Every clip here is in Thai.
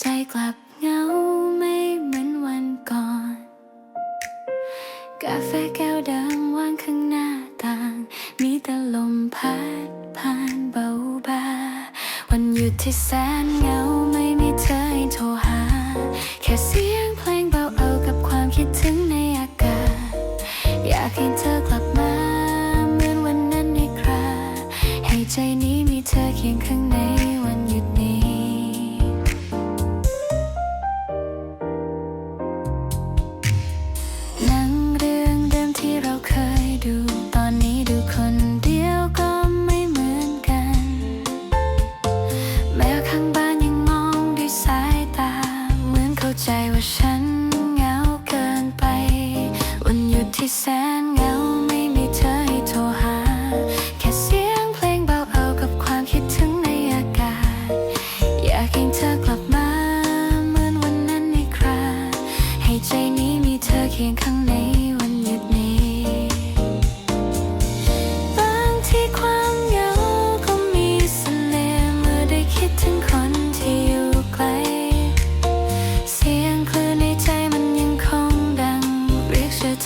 ใจกลับเหงาไม่เหมือนวันก่อน กาแฟแก้วเดิมวางข้างหน้าต่าง มีแต่ลมพัดผ่านเบาบาวันหยุดที่แสนเหงาไม่มีเธอให้โทรหา แค่เสียงเพลงเบาเอากับความคิดถึงในอากาศ อยากให้เธอกลับมา เหมือนวันนั้นอีกคราให้ใจนี้มีเธอเคียงข้างใน ใจว่าฉันเหงาเกินไป วันหยุดที่แสนเหงาไม่มีเธอให้โทรหา แค่เสียงเพลงเบาเอากับความคิดถึงในอากาศ อยากให้เธอกลับมาเหมือนวันนั้นอีกคราให้ใจนี้มีเธอเคียงข้างในวัน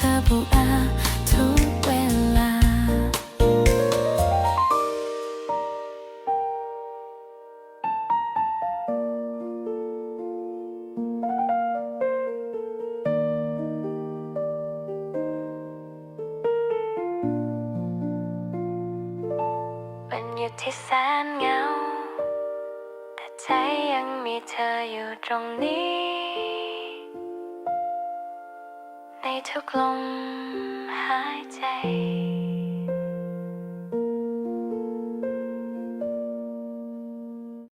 เธอผู้อาทุกเวลาวันหยุดที่แสนเหงา แต่ใจยังมีเธออยู่ตรงนี้ ทุกลมหายใจ